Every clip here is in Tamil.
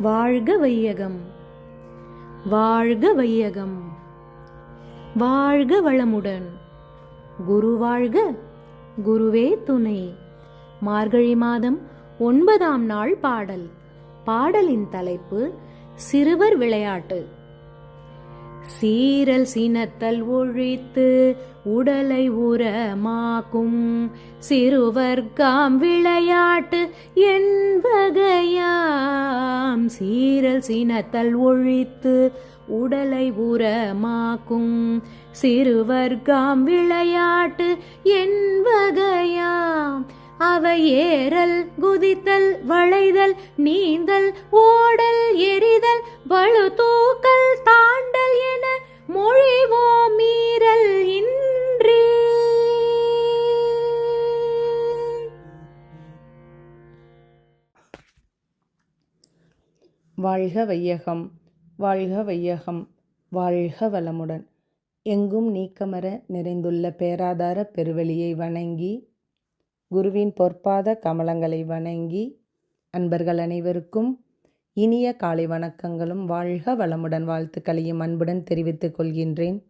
வாழ்க வையகம். வாழ்க வையகம். வாழ்க வளமுடன். குரு வாழ்க குருவே துணை. மார்கழி மாதம் ஒன்பதாம் நாள் பாடல். பாடலின் தலைப்பு சிறுவர் விளையாட்டு. சீரல் சினத்தல் ஒழித்து உடலை உரமாக்கும். சிறுவர்காம் விளையாட்டு என்பகையாம் சீரல் சினத்தல் ஒழித்து உடலை உரமாக்கும். சிறுவர்காம் விளையாட்டு என்பகையாம் அவை ஏறல் குதித்தல் வளைதல் நீந்தல் ஓடல் எரிதல் பளு தூக்கல் தாண்டல் என மொழிவோ மீறல் இன்றி. வாழ்க வையகம் வாழ்க வையகம் வாழ்க வளமுடன். எங்கும் நீக்கமர நிறைந்துள்ள பேராதார பெருவெளியை வணங்கி குருவின் பொற்பாத கமலங்களை வணங்கி அன்பர்கள் அனைவருக்கும் இனிய காலை வணக்கங்களும் வாழ்க வளமுடன் வாழ்த்துக்களையும் அன்புடன் தெரிவித்துக் கொள்கின்றேன்.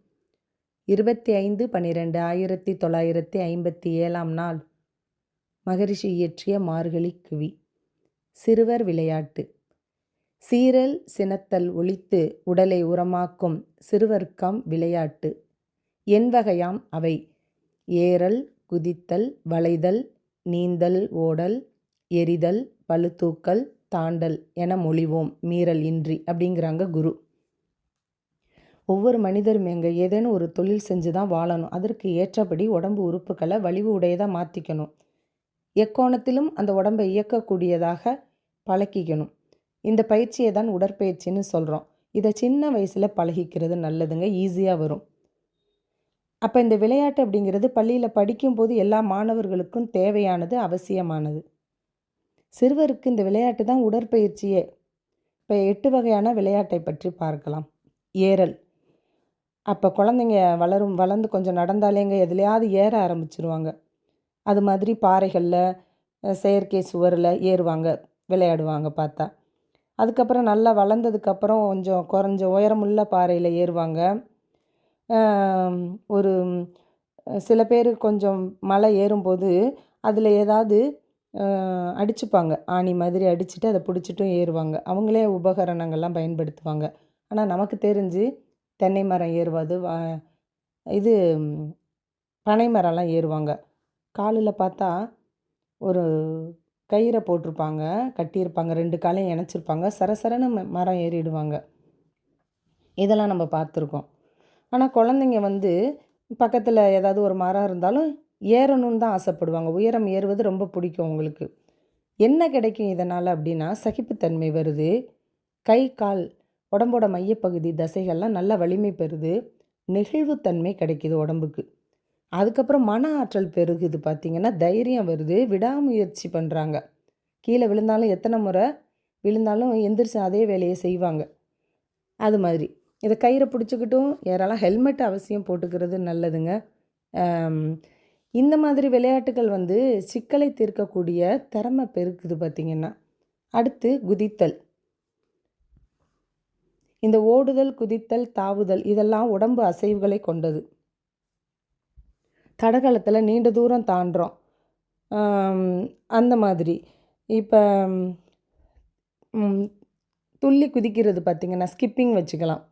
இருபத்தி ஐந்து பன்னிரெண்டு ஆயிரத்தி தொள்ளாயிரத்தி ஐம்பத்தி ஏழாம் நாள். மகரிஷி இயற்றிய மார்கழி குவி. சிறுவர் விளையாட்டு. சீரல் சினத்தல் ஒழித்து உடலை உரமாக்கும் சிறுவர்க்கம் விளையாட்டு. என் வகையாம் அவை. ஏறல் குதித்தல் வளைதல் நீந்தல் ஓடல் எரிதல் பழுத்தூக்கல் தாண்டல் என மொழிவோம். மீறல் இன்றி அப்படிங்கிறாங்க குரு. ஒவ்வொரு மனிதரும் எங்கே ஏதேனும் ஒரு தொழில் செஞ்சு தான் வாழணும். அதற்கு ஏற்றபடி உடம்பு உறுப்புகளை வலிவு உடையதாக மாற்றிக்கணும் எக்கோணத்திலும் அந்த உடம்பை இயக்கக்கூடியதாக பழக்கிக்கணும். இந்த பயிற்சியை தான் உடற்பயிற்சின்னு சொல்கிறோம் இதை சின்ன வயசில் பழகிக்கிறது நல்லதுங்க. ஈஸியாக வரும். அப்போ இந்த விளையாட்டு அப்படிங்கிறது பள்ளியில் படிக்கும்போது எல்லா மாணவர்களுக்கும் தேவையானது அவசியமானது. சிறுவருக்கு இந்த விளையாட்டு தான் உடற்பயிற்சியே. இப்போ எட்டு வகையான விளையாட்டை பற்றி பார்க்கலாம். ஏறல். அப்போ குழந்தைங்க வளரும் வளர்ந்து கொஞ்சம் நடந்தாலேங்க எதுலையாவது ஏற ஆரம்பிச்சிருவாங்க. அது மாதிரி பாறைகளில் செயற்கை சுவரில் ஏறுவாங்க விளையாடுவாங்க பார்த்தா. அதுக்கப்புறம் நல்லா வளர்ந்ததுக்கப்புறம் கொஞ்சம் குறைஞ்ச உயரமுள்ள பாறையில் ஏறுவாங்க. ஒரு சில பேர் கொஞ்சம் மலை ஏறும்போது அதில் ஏதாவது அடிச்சுப்பாங்க. ஆணி மாதிரி அடிச்சுட்டு அதை பிடிச்சிட்டும் ஏறுவாங்க. அவங்களே உபகரணங்கள்லாம் பயன்படுத்துவாங்க. ஆனால் நமக்கு தெரிஞ்சு தென்னை மரம் ஏறுவது வா இது பனை மரம்லாம் ஏறுவாங்க. காலில் பார்த்தா ஒரு கயிறை போட்டிருப்பாங்க கட்டியிருப்பாங்க ரெண்டு காலையும் இணைச்சிருப்பாங்க. சரசரன்னு மரம் ஏறிடுவாங்க. இதெல்லாம் நம்ம பார்த்துருக்கோம். ஆனால் குழந்தைங்க வந்து பக்கத்தில் ஏதாவது ஒரு மரம் இருந்தாலும் ஏறணும்னு தான் ஆசைப்படுவாங்க. உயரம் ஏறுவது ரொம்ப பிடிக்கும் அவங்களுக்கு என்ன கிடைக்கும் இதனால் அப்படின்னா சகிப்புத்தன்மை வருது கை கால் உடம்போட மையப்பகுதி தசைகள்லாம் நல்ல வலிமை பெறுது நெகிழ்வுத்தன்மை கிடைக்குது உடம்புக்கு. அதுக்கப்புறம் மன ஆற்றல் பெருகுது பார்த்திங்கன்னா தைரியம் வருது விடாமுயற்சி பண்ணுறாங்க கீழே விழுந்தாலும் எத்தனை முறை விழுந்தாலும் எந்திரிச்சு அதே வேலையை செய்வாங்க. அது மாதிரி. இதை கயிறை பிடிச்சிக்கிட்டும் யாரெல்லாம் ஹெல்மெட் அவசியம் போட்டுக்கிறது நல்லதுங்க. இந்த மாதிரி விளையாட்டுகள் வந்து சிக்கலை தீர்க்கக்கூடிய திறமை பெருக்குது பார்த்திங்கன்னா. அடுத்து குதித்தல். இந்த ஓடுதல் குதித்தல் தாவுதல் இதெல்லாம் உடம்பு அசைவுகளை கொண்டது. தடகளத்தில் நீண்ட தூரம் தாண்டுறோம். அந்த மாதிரி. இப்போ துள்ளி குதிக்கிறது பார்த்திங்கன்னா ஸ்கிப்பிங் வச்சுக்கலாம்.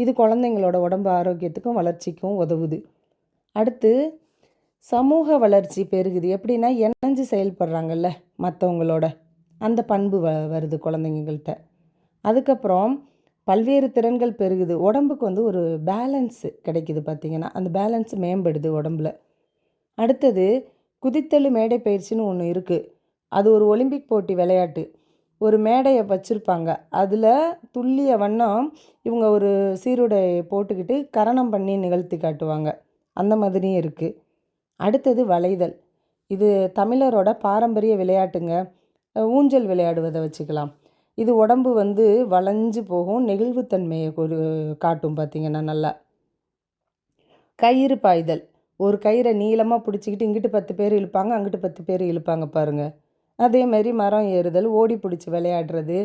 இது குழந்தைங்களோட உடம்பு ஆரோக்கியத்துக்கும் வளர்ச்சிக்கும் உதவுது. அடுத்து சமூக வளர்ச்சி பெருகுது. எப்படின்னா இணைஞ்சு செயல்படுறாங்கல்ல மற்றவங்களோட அந்த பண்பு வ வருது குழந்தைங்கள்கிட்ட அதுக்கப்புறம் பல்வேறு திறன்கள் பெருகுது. உடம்புக்கு வந்து ஒரு பேலன்ஸு கிடைக்குது பார்த்திங்கன்னா அந்த பேலன்ஸ் மேம்படுது உடம்புல. அடுத்தது குதித்தல் மேடை பயிற்சின்னு ஒன்று இருக்குது அது ஒரு ஒலிம்பிக் போட்டி விளையாட்டு. ஒரு மேடையை வச்சுருப்பாங்க. அதில் துல்லிய வண்ணம் இவங்க ஒரு சீருடை போட்டுக்கிட்டு கரணம் பண்ணி நிகழ்த்தி காட்டுவாங்க. அந்த மாதிரியும் இருக்குது அடுத்தது வளைதல். இது தமிழரோட பாரம்பரிய விளையாட்டுங்க. ஊஞ்சல் விளையாடுவதை வச்சுக்கலாம். இது உடம்பு வந்து வளைஞ்சு போகும் நெகிழ்வுத்தன்மையை ஒரு காட்டும் பார்த்திங்கன்னா நல்லா. கயிறு பாய்தல். ஒரு கயிறை நீளமாக பிடிச்சிக்கிட்டு இங்கிட்டு பத்து பேர் இழுப்பாங்க அங்கிட்டு பத்து பேர் இழுப்பாங்க பாருங்கள் அதே மாதிரி மரம் ஏறுதல் ஓடி பிடிச்சி விளையாடுறது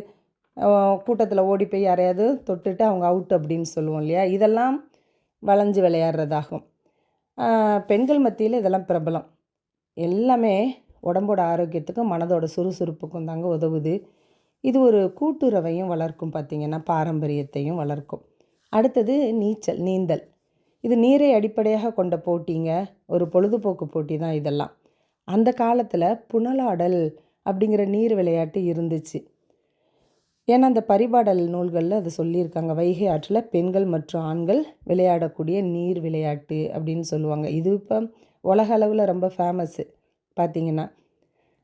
கூட்டத்தில் ஓடி போய் யாரையாவது தொட்டுட்டு அவங்க அவுட் அப்படின்னு சொல்லுவோம் இல்லையா? இதெல்லாம் வளைஞ்சு விளையாடுறதாகும். பெண்கள் மத்தியில் இதெல்லாம் பிரபலம். எல்லாமே உடம்போட ஆரோக்கியத்துக்கும் மனதோட சுறுசுறுப்புக்கும் தாங்க உதவுது. இது ஒரு கூட்டுறவையும் வளர்க்கும் பார்த்திங்கன்னா பாரம்பரியத்தையும் வளர்க்கும். அடுத்தது நீச்சல் நீந்தல். இது நீரை அடிப்படையாக கொண்ட போட்டிங்க ஒரு பொழுதுபோக்கு போட்டி தான் இதெல்லாம். அந்த காலத்தில் புனலாடல் அப்படிங்கிற நீர் விளையாட்டு இருந்துச்சு. ஏன்னா அந்த பரிபாடல் நூல்களில் அது சொல்லியிருக்காங்க. வைகை ஆற்றில் பெண்கள் மற்றும் ஆண்கள் விளையாடக்கூடிய நீர் விளையாட்டு அப்படின்னு சொல்லுவாங்க. இது இப்போ உலக அளவில் ரொம்ப ஃபேமஸ்ஸு பார்த்தீங்கன்னா.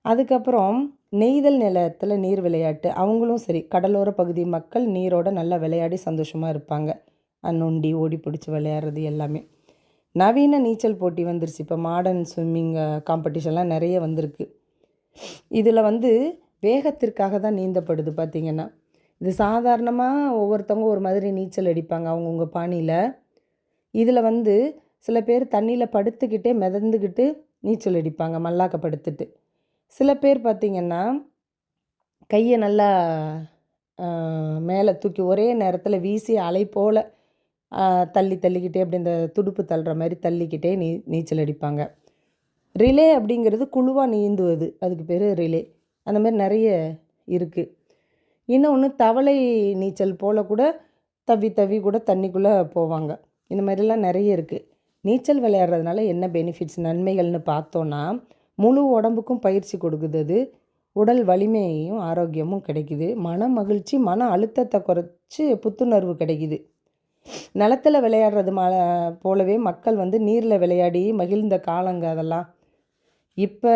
அதுக்கப்புறம் நெய்தல் நிலத்தில் நீர் விளையாட்டு அவங்களும் சரி கடலோர பகுதி மக்கள் நீரோட நல்லா விளையாடி சந்தோஷமாக இருப்பாங்க. நொண்டி ஓடி பிடிச்சி விளையாடுறது எல்லாமே. நவீன நீச்சல் போட்டி வந்துருச்சு. இப்போ மாடர்ன் ஸ்விம்மிங் காம்படிஷன்லாம் நிறைய வந்திருக்கு. இதில் வந்து வேகத்திற்காக தான் நீந்தப்படுது பார்த்திங்கன்னா. இது சாதாரணமாக ஒவ்வொருத்தவங்க ஒரு மாதிரி நீச்சல் அடிப்பாங்க அவங்கவுங்க பாணியில். இதில் வந்து சில பேர் தண்ணியில் படுத்துக்கிட்டே மிதந்துக்கிட்டு நீச்சல் அடிப்பாங்க மல்லாக்க படுத்துட்டு. சில பேர் பார்த்திங்கன்னா கையை நல்லா மேலே தூக்கி ஒரே நேரத்தில் வீசி அலை போல் தள்ளி தள்ளிக்கிட்டே அப்படி இந்த துடுப்பு தள்ளுற மாதிரி தள்ளிக்கிட்டே நீ நீச்சல் அடிப்பாங்க. ரிலே அப்படிங்கிறது குழுவாக நீந்துவது. அதுக்கு பேர் ரிலே. அந்த மாதிரி நிறைய இருக்குது இன்னொன்று தவளை நீச்சல் போல் கூட தவி தவி கூட தண்ணிக்குள்ளே போவாங்க. இந்த மாதிரிலாம் நிறைய இருக்குது நீச்சல் விளையாடுறதுனால என்ன பெனிஃபிட்ஸ் நன்மைகள்னு பார்த்தோன்னா முழு உடம்புக்கும் பயிற்சி கொடுக்குது அது. உடல் வலிமையும் ஆரோக்கியமும் கிடைக்குது. மன மகிழ்ச்சி மன அழுத்தத்தை குறைச்சி புத்துணர்வு கிடைக்குது. நிலத்தில் விளையாடுறது ம போலவே மக்கள் வந்து நீரில் விளையாடி மகிழ்ந்த காலங்க அதெல்லாம். இப்போ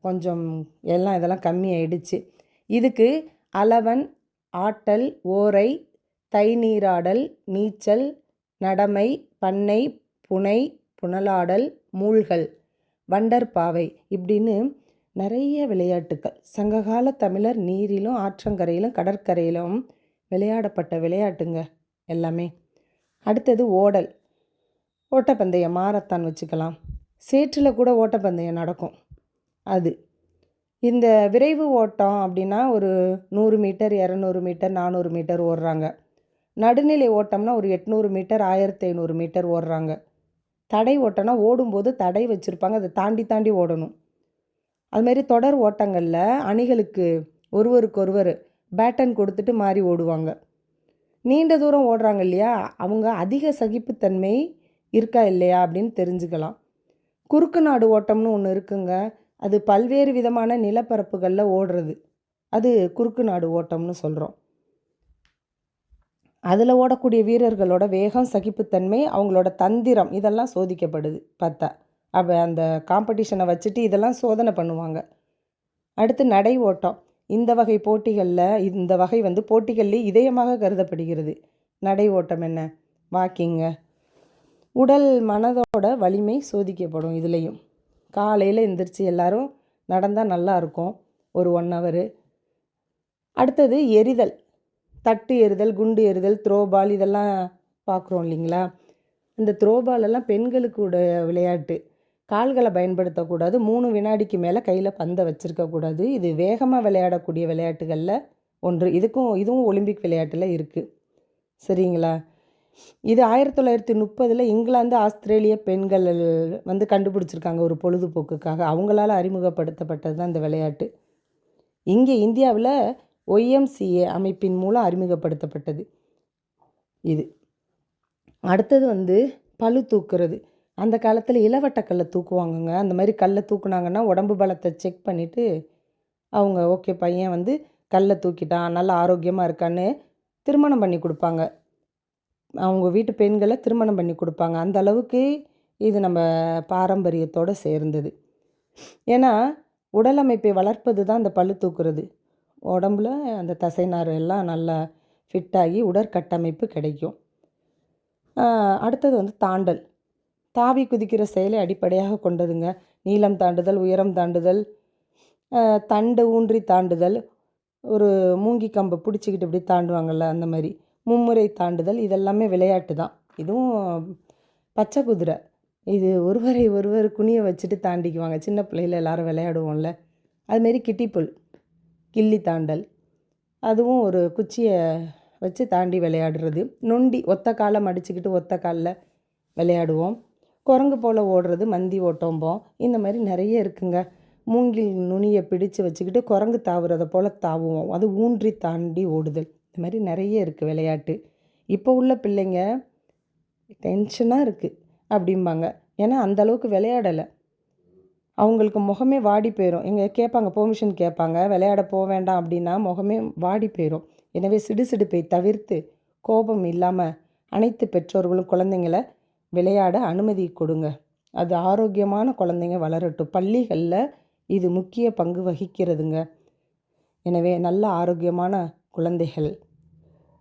கொஞ்சம் எல்லாம் இதெல்லாம் கம்மியாயிடுச்சு. இதுக்கு அளவன் ஆட்டல் ஓரை தை நீராடல் நீச்சல் நடமை பண்ணை புனை புனலாடல் மூழ்கல் வண்டற்பாவை இப்படின்னு நிறைய விளையாட்டுக்கள். சங்ககால தமிழர் நீரிலும் ஆற்றங்கரையிலும் கடற்கரையிலும் விளையாடப்பட்ட விளையாட்டுங்க எல்லாமே. அடுத்தது ஓடல். ஓட்டப்பந்தயம் மாரத்தான் வச்சுக்கலாம். சேற்றில் கூட ஓட்டப்பந்தயம் நடக்கும். அது. இந்த விரைவு ஓட்டம் அப்படின்னா ஒரு நூறு மீட்டர் இரநூறு மீட்டர் நானூறு மீட்டர் ஓடுறாங்க. நடுநிலை ஓட்டம்னா ஒரு எட்நூறு மீட்டர் ஆயிரத்தி ஐநூறு மீட்டர் ஓடுறாங்க. தடை ஓட்டம்னா ஓடும்போது தடை வச்சுருப்பாங்க அதை தாண்டி தாண்டி ஓடணும். அதுமாரி தொடர் ஓட்டங்களில் அணிகளுக்கு ஒருவருக்கொருவர் பேட்டன் கொடுத்துட்டு மாறி ஓடுவாங்க. நீண்ட தூரம் ஓடுறாங்க இல்லையா? அவங்க அதிக சகிப்புத்தன்மை இருக்கா இல்லையா அப்படின்னு தெரிஞ்சுக்கலாம். குறுக்கு நாடு ஓட்டம்னு ஒன்று இருக்குங்க. அது பல்வேறு விதமான நிலப்பரப்புகளில் ஓடுறது. அது குறுக்கு நாடு ஓட்டம்னு சொல்கிறோம் அதில் ஓடக்கூடிய வீரர்களோட வேகம் சகிப்புத்தன்மை அவங்களோட தந்திரம் இதெல்லாம் சோதிக்கப்படுது பார்த்தா. அப்போ அந்த காம்படிஷனை வச்சுட்டு இதெல்லாம் சோதனை பண்ணுவாங்க. அடுத்து நடை ஓட்டம். இந்த வகை போட்டிகளில் இந்த வகை வந்து போட்டிகளில் இதயமாக கருதப்படுகிறது. நடை ஓட்டம் என்ன? வாக்கிங்க. உடல் மனதோட வலிமை சோதிக்கப்படும் இதுலேயும். காலையில் எந்திரிச்சு எல்லாரும் நடந்தால் நல்லா இருக்கும். ஒரு ஒன் ஹவரு அடுத்தது எரிதல். தட்டு எறிதல் குண்டு எறிதல் த்ரோபால் இதெல்லாம் பார்க்குறோம் இல்லைங்களா? இந்த த்ரோபால் எல்லாம் பெண்களுக்கு உடைய விளையாட்டு. கால்களை பயன்படுத்தக்கூடாது மூணு வினாடிக்கு மேலே கையில் பந்தை வச்சுருக்கக்கூடாது இது வேகமாக விளையாடக்கூடிய விளையாட்டுகளில் ஒன்று. இதுக்கும் இதுவும் ஒலிம்பிக் விளையாட்டில் இருக்குது சரிங்களா? இது ஆயிரத்தி தொள்ளாயிரத்தி முப்பதில் இங்கிலாந்து ஆஸ்திரேலிய பெண்கள் வந்து கண்டுபிடிச்சிருக்காங்க ஒரு பொழுதுபோக்குக்காக. அவங்களால அறிமுகப்படுத்தப்பட்டது தான் இந்த விளையாட்டு. இங்கே இந்தியாவில் ஒய்எம்சிஏ அமைப்பின் மூலம் அறிமுகப்படுத்தப்பட்டது இது. அடுத்தது வந்து பளு தூக்குறது. அந்த காலத்தில் இளவட்ட கல்லை தூக்குவாங்கங்க. அந்த மாதிரி கல்லை தூக்குனாங்கன்னா உடம்பு பலத்தை செக் பண்ணிவிட்டு அவங்க ஓகே பையன் வந்து கல்லை தூக்கிட்டான் நல்லா ஆரோக்கியமாக இருக்கான்னு திருமணம் பண்ணி கொடுப்பாங்க. அவங்க வீட்டு பெண்களை திருமணம் பண்ணி கொடுப்பாங்க. அந்த அளவுக்கு இது நம்ம பாரம்பரியத்தோடு சேர்ந்தது. ஏன்னா உடல் அமைப்பை வளர்ப்பது தான் அந்த பளு தூக்குறது. உடம்புல அந்த தசைநார் எல்லாம் நல்லா ஃபிட்டாகி உடற்கட்டமைப்பு கிடைக்கும். அடுத்தது வந்து தாண்டல். தாவி குதிக்கிற செயலை அடிப்படையாக கொண்டதுங்க. நீளம் தாண்டுதல் உயரம் தாண்டுதல் தண்டு ஊன்றி தாண்டுதல் ஒரு மூங்கி கம்பை பிடிச்சிக்கிட்டு இப்படி தாண்டுவாங்கள்ல அந்த மாதிரி. மும்முறை தாண்டுதல் இதெல்லாமே விளையாட்டு தான். இதுவும் பச்சை குதிரை. இது ஒருவரை ஒருவர் குனிய வச்சுட்டு தாண்டிக்குவாங்க. சின்ன பிள்ளையில் எல்லாரும் விளையாடுவோம்ல. அதுமாரி கிட்டிப்புல் கில்லி தாண்டல். அதுவும் ஒரு குச்சியை வச்சு தாண்டி விளையாடுறது. நொண்டி ஒத்த காலை மடிச்சுக்கிட்டு ஒத்த காலில் விளையாடுவோம். குரங்கு போல் ஓடுறது மந்தி ஓட்டோம்போம். இந்த மாதிரி நிறைய இருக்குங்க. மூங்கில் நுனியை பிடிச்சு வச்சுக்கிட்டு குரங்கு தாவுறதை போல் தாவுவோம். அது ஊன்றி தாண்டி ஓடுதல். இது மாதிரி நிறைய இருக்குது விளையாட்டு. இப்போ உள்ள பிள்ளைங்க டென்ஷனாக இருக்குது அப்படிம்பாங்க. ஏன்னா அந்த அளவுக்கு விளையாடலை. அவங்களுக்கு முகமே வாடி போயிடும் எங்கே கேட்பாங்க பெர்மிஷன் கேட்பாங்க. விளையாட போக வேண்டாம் அப்படின்னா முகமே வாடி போயிடும் எனவே சிடுசிடுப்பை தவிர்த்து கோபம் இல்லாமல் அனைத்து பெற்றோர்களும் குழந்தைங்கள விளையாட அனுமதி கொடுங்க. அது ஆரோக்கியமான குழந்தைங்க வளரட்டும். பள்ளிகளில் இது முக்கிய பங்கு வகிக்கிறதுங்க. எனவே நல்ல ஆரோக்கியமான குழந்தைகள்.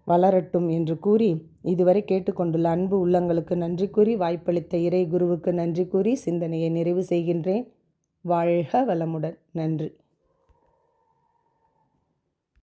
வளரட்டும் என்று கூறி இதுவரை கேட்டுக்கொண்டுள்ள அன்பு உள்ளங்களுக்கு நன்றி கூறி வாய்ப்பளித்த இறை குருவுக்கு நன்றி கூறி சிந்தனையை நிறைவு செய்கின்றேன். வாழ்க வளமுடன். நன்றி.